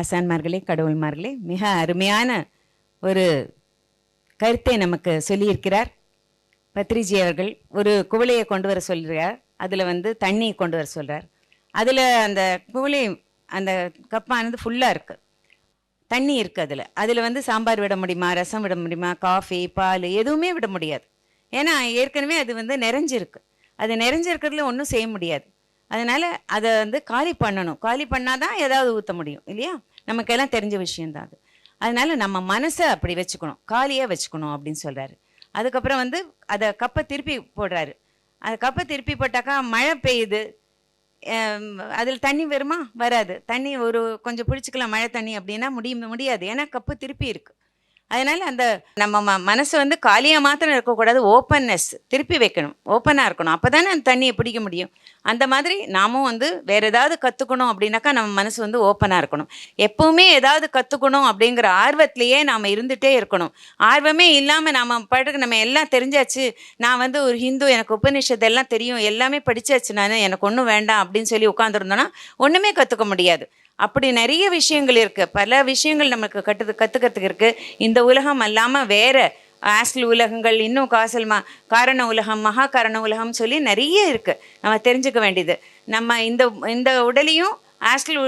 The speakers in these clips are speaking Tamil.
ஆசான்மார்களே கடவுள்மார்களே மிக அருமையான ஒரு கருத்தை நமக்கு சொல்லியிருக்கிறார். பத்ரிஜி அவர்கள் ஒரு குவளையை கொண்டு வர சொல்கிறார் அதில் வந்து தண்ணி கொண்டு வர சொல்கிறார் அதில் அந்த குவளை அந்த கப்பானது ஃபுல்லாக இருக்குது தண்ணி இருக்குது அதில். அதில் வந்து சாம்பார் விட முடியுமா ரசம் விட முடியுமா காஃபி பால் எதுவுமே விட முடியாது. ஏன்னா ஏற்கனவே அது வந்து நிறைஞ்சிருக்கு. அது நிறைஞ்சிருக்கிறதுல ஒன்றும் செய்ய முடியாது. அதனால் அதை வந்து காலி பண்ணணும். காலி பண்ணால் தான் ஏதாவது ஊற்ற முடியும் இல்லையா? நமக்கெல்லாம் தெரிஞ்ச விஷயந்தான் அது. அதனால் நம்ம மனசை அப்படி வச்சுக்கணும். காலியாக வச்சுக்கணும் அப்படின்னு சொல்கிறாரு அதுக்கப்புறம் வந்து அதை கப்பை திருப்பி போடுறாரு. அந்த கப்பை திருப்பி போட்டாக்கா மழை பெய்யுது. அதில் தண்ணி வருமா? வராது. தண்ணி ஒரு கொஞ்சம் பிடிச்சிக்கலாம் மழை தண்ணி அப்படின்னா முடிய முடியாது. ஏன்னா கப்பு திருப்பி இருக்குது அதனால் அந்த நம்ம ம மனசு வந்து காலியாக மாத்திரம் இருக்கக்கூடாது ஓப்பன்னஸ் திருப்பி வைக்கணும் ஓப்பனாக இருக்கணும். அப்போ தானே அந்த தண்ணியை பிடிக்க முடியும். அந்த மாதிரி நாமும் வந்து வேறு ஏதாவது கற்றுக்கணும் அப்படின்னாக்கா நம்ம மனசு வந்து ஓப்பனாக இருக்கணும். எப்போவுமே ஏதாவது கற்றுக்கணும் அப்படிங்கிற ஆர்வத்திலேயே நாம் இருந்துகிட்டே இருக்கணும். ஆர்வமே இல்லாமல் நாம் பாட்டுக்கு நம்ம எல்லாம் தெரிஞ்சாச்சு நான் வந்து ஒரு ஹிந்து எனக்கு உபநிஷத்து எல்லாம் தெரியும் எல்லாமே படித்தாச்சு நான் எனக்கு ஒன்றும் வேண்டாம் அப்படின்னு சொல்லி உட்காந்துருந்தோன்னா ஒன்றுமே கற்றுக்க முடியாது. அப்படி நிறைய விஷயங்கள் இருக்குது பல விஷயங்கள் நமக்கு கற்று கற்றுக்கிறதுக்கு இருக்குது இந்த உலகம் அல்லாமல் வேற. ஆஸ்ல் உலகங்கள் இன்னும் காசல் மா காரண உலகம் மகா காரண உலகம் சொல்லி நிறைய இருக்குது நம்ம தெரிஞ்சுக்க வேண்டியது. நம்ம இந்த இந்த உடலையும் ஆஸ்ல்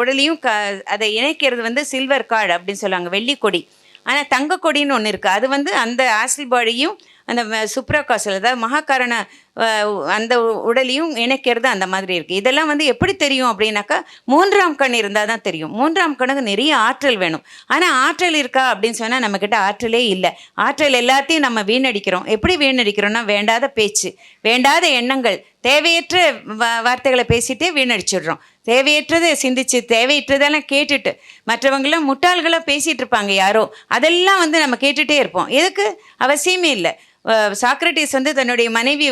உடலையும் க அதை இணைக்கிறது வந்து சில்வர் கார்டு அப்படின்னு சொல்லுவாங்க வெள்ளி கொடி ஆனால் தங்க கொடின்னு ஒன்று இருக்குது அது வந்து அந்த ஆஸ்ல் பாடியும் அந்த சுப்ரகாசல் அதாவது மகாகாரண அந்த உடலையும் இணைக்கிறது அந்த மாதிரி இருக்குது இதெல்லாம் வந்து எப்படி தெரியும் அப்படின்னாக்கா மூன்றாம் கண் இருந்தால் தான் தெரியும். மூன்றாம் கண்ணுக்கு நிறைய ஆற்றல் வேணும். ஆனால் ஆற்றல் இருக்கா அப்படின்னு சொன்னால் நம்மக்கிட்ட ஆற்றலே இல்லை. ஆற்றல் எல்லாத்தையும் நம்ம வீணடிக்கிறோம். எப்படி வீணடிக்கிறோம்னா வேண்டாத பேச்சு வேண்டாத எண்ணங்கள் தேவையற்ற வார்த்தைகளை பேசிட்டே வீணடிச்சிடுறோம். தேவையற்றதை சிந்திச்சு தேவையற்றதெல்லாம் கேட்டுட்டு மற்றவங்களாம் முட்டாள்களாக பேசிகிட்டு இருப்பாங்க யாரோ அதெல்லாம் வந்து நம்ம கேட்டுகிட்டே இருப்போம். எதுக்கு? அவசியமே இல்லை. சாக்ரட்டிஸ் வந்து தன்னுடைய மனைவி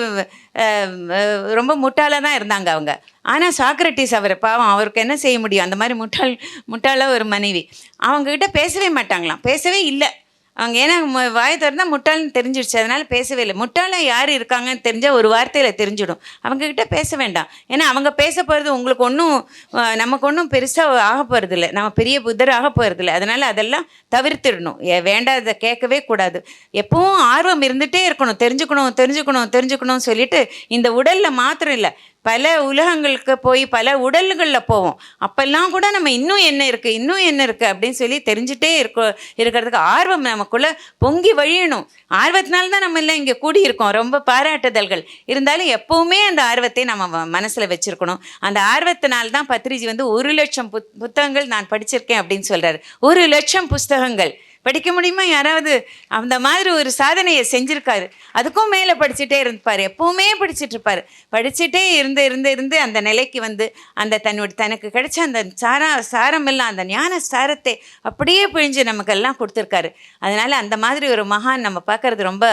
ரொம்ப முட்டாளாக தான் இருந்தாங்க அவங்க. ஆனால் சாக்ரட்டிஸ் அவர் பாவம் அவருக்கு என்ன செய்ய முடியும்? அந்த மாதிரி முட்டாள் முட்டாளாக ஒரு மனைவி. அவங்கக்கிட்ட பேசவே மாட்டாங்களாம். பேசவே இல்லை. அவங்க ஏன்னா வாய் திறந்தால் திறந்தா முட்டாள்னு தெரிஞ்சிடுச்சு அதனால பேசவே இல்லை. முட்டாளாக யார் இருக்காங்கன்னு தெரிஞ்சால் ஒரு வார்த்தையில் தெரிஞ்சிடும். அவங்கக்கிட்ட பேச வேண்டாம். ஏன்னா அவங்க பேச போகிறது உங்களுக்கு ஒன்றும் நமக்கு ஒன்றும் பெருசாக ஆக போகிறது இல்லை. நம்ம பெரிய புத்தர் ஆக போகிறது இல்லை. அதனால் அதெல்லாம் தவிர்த்திடணும். ஏ- வேண்டாத கேட்கவே கூடாது. எப்பவும் ஆர்வம் இருந்துகிட்டே இருக்கணும். தெரிஞ்சுக்கணும் தெரிஞ்சுக்கணும் தெரிஞ்சுக்கணும்னு சொல்லிட்டு இந்த உடலில் மாத்திரம் இல்லை. பல உலகங்களுக்கு போய் பல உடல்களில் போவோம். அப்போல்லாம் கூட நம்ம இன்னும் என்ன இருக்குது இன்னும் என்ன இருக்குது அப்படின்னு சொல்லி தெரிஞ்சுட்டே இருக்க இருக்கிறதுக்கு ஆர்வம் நமக்குள்ள பொங்கி வழியணும். ஆர்வத்தினால்தான் நம்ம எல்லாம் இங்கே கூடியிருக்கோம். ரொம்ப பாராட்டுதல்கள். இருந்தாலும் எப்போவுமே அந்த ஆர்வத்தை நம்ம மனசில் வச்சுருக்கணும். அந்த ஆர்வத்தினால்தான் பத்ரிஜி வந்து ஒரு லட்சம் புத் புத்தகங்கள் நான் படிச்சிருக்கேன் அப்படின்னு சொல்கிறாரு ஒரு லட்சம் புஸ்தகங்கள். படிக்க முடியுமா? யாராவது அந்த மாதிரி ஒரு சாதனையை செஞ்சுருக்காரு. அதுக்கும் மேலே படிச்சுட்டே இருப்பார் எப்பவுமே படிச்சுட்டு இருப்பார். படிச்சுட்டே இருந்து இருந்து இருந்து அந்த நிலைக்கு வந்து அந்த தன்னோட தனக்கு கிடைச்ச அந்த சாரா சாரமெல்லாம் அந்த ஞான சாரத்தை அப்படியே பிழிஞ்சு நமக்கெல்லாம் கொடுத்துருக்காரு. அதனால அந்த மாதிரி ஒரு மகான் நம்ம பார்க்கறது ரொம்ப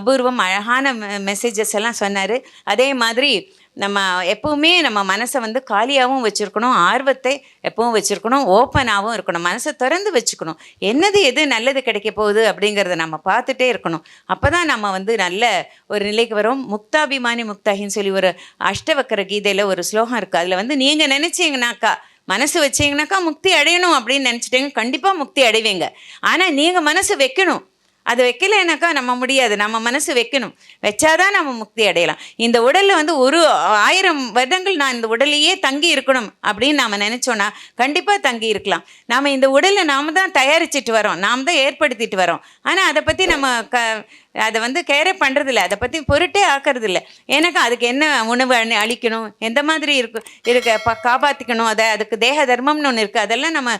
அபூர்வம். அழகான மெசேஜஸ் எல்லாம் சொன்னார். அதே மாதிரி நம்ம எப்பவுமே நம்ம மனசை வந்து காலியாகவும் வச்சுருக்கணும் ஆர்வத்தை எப்பவும் வச்சுருக்கணும் ஓப்பனாகவும் இருக்கணும் மனசை திறந்து வச்சுக்கணும். என்னது எது நல்லது கிடைக்க போகுது அப்படிங்கிறத நம்ம பார்த்துட்டே இருக்கணும். அப்போ தான் நம்ம வந்து நல்ல ஒரு நிலைக்கு வரும். முக்தாபிமானி முக்தாகின்னு சொல்லி ஒரு அஷ்டவக்கர கீதையில் ஒரு ஸ்லோகம் இருக்குது அதில் வந்து நீங்கள் நினச்சிங்கனாக்கா மனசு வச்சிங்கனாக்கா முக்தி அடையணும் அப்படின்னு நினச்சிட்டீங்க கண்டிப்பாக முக்தி அடைவீங்க. ஆனால் நீங்கள் மனசு வைக்கணும். அது வைக்கலைனாக்கா நம்ம முடியாது. நம்ம மனசு வைக்கணும். வச்சாதான் நம்ம முக்தி அடையலாம். இந்த உடலில் வந்து ஒரு ஆயிரம் வருடங்கள் நான் இந்த உடலையே தங்கி இருக்கணும் அப்படின்னு நாம் நினச்சோன்னா கண்டிப்பாக தங்கி இருக்கலாம். நாம் இந்த உடலை நாம் தான் தயாரிச்சிட்டு வரோம். நாம் தான் ஏற்படுத்திட்டு வரோம். ஆனால் அதை பற்றி நம்ம க அதை வந்து கேரே பண்ணுறதில்ல அதை பற்றி பொருட்டே ஆக்கறதில்ல. எனக்கு அதுக்கு என்ன உணவு அணி அழிக்கணும் எந்த மாதிரி இருக்கு இருக்க ப காப்பாற்றிக்கணும் அதை அதுக்கு தேக தர்மம்னு ஒன்று இருக்குது அதெல்லாம் நம்ம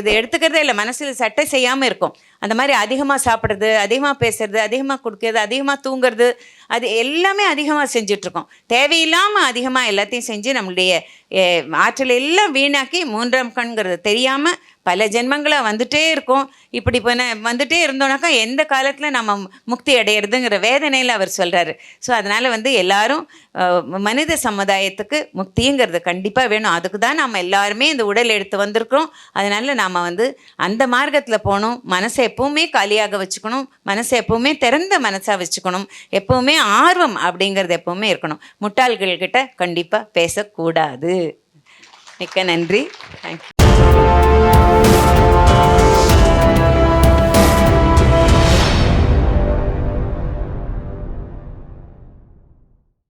இது எடுத்துக்கிறதே இல்லை. மனசில் சட்டை செய்யாமல் இருக்கும். அந்த மாதிரி அதிகமாக சாப்பிட்றது அதிகமாக பேசுறது அதிகமாக கொடுக்கறது அதிகமாக தூங்குறது அது எல்லாமே அதிகமாக செஞ்சிட்ருக்கோம். தேவையில்லாமல் அதிகமாக எல்லாத்தையும் செஞ்சு நம்மளுடைய ஆற்றல் எல்லாம் வீணாக்கி மூன்றாம் கண்கிறது தெரியாமல் பல ஜென்மங்களாக வந்துட்டே இருக்கோம். இப்படி பண்ண வந்துட்டே இருந்தோம்னாக்கா எந்த காலத்தில் நம்ம முக்தி அடையிறதுங்கிற வேதனையில் அவர் சொல்கிறாரு ஸோ அதனால் வந்து எல்லாரும் மனித சமுதாயத்துக்கு முக்திங்கிறது கண்டிப்பாக வேணும். அதுக்கு தான் நம்ம எல்லாருமே இந்த உடல் எடுத்து வந்திருக்கிறோம். அதனால் நாம் வந்து அந்த மார்க்கத்தில் போகணும். மனசை எப்பவுமே காலியாக வச்சுக்கணும். மனசை எப்பவுமே திறந்த மனசாக வச்சுக்கணும். எப்பவுமே எப்பவுமே ஆர்வம் அப்படிங்கிறது எப்பவுமே இருக்கணும். முட்டாள்கள் கிட்ட கண்டிப்பாக பேசக்கூடாது. மிக்க நன்றி. தேங்க்யூ